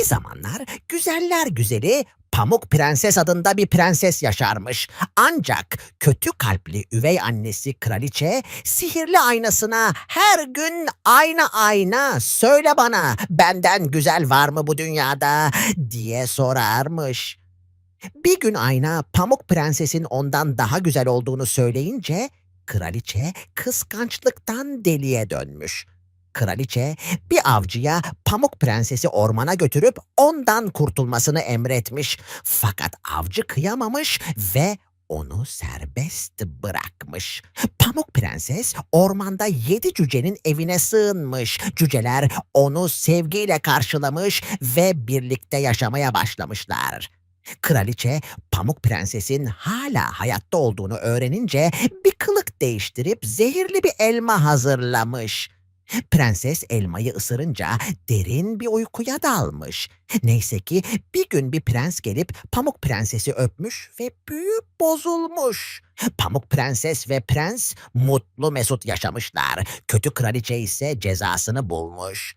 Bir zamanlar güzeller güzeli Pamuk Prenses adında bir prenses yaşarmış. Ancak kötü kalpli üvey annesi kraliçe sihirli aynasına her gün ayna ayna söyle bana benden güzel var mı bu dünyada diye sorarmış. Bir gün ayna Pamuk Prenses'in ondan daha güzel olduğunu söyleyince kraliçe kıskançlıktan deliye dönmüş. Kraliçe bir avcıya Pamuk Prenses'i ormana götürüp ondan kurtulmasını emretmiş. Fakat avcı kıyamamış ve onu serbest bırakmış. Pamuk Prenses ormanda yedi cücenin evine sığınmış. Cüceler onu sevgiyle karşılamış ve birlikte yaşamaya başlamışlar. Kraliçe Pamuk Prenses'in hala hayatta olduğunu öğrenince bir kılık değiştirip zehirli bir elma hazırlamış. Prenses elmayı ısırınca derin bir uykuya dalmış. Neyse ki bir gün bir prens gelip Pamuk Prenses'i öpmüş ve büyük bozulmuş. Pamuk Prenses ve prens mutlu mesut yaşamışlar. Kötü kraliçe ise cezasını bulmuş.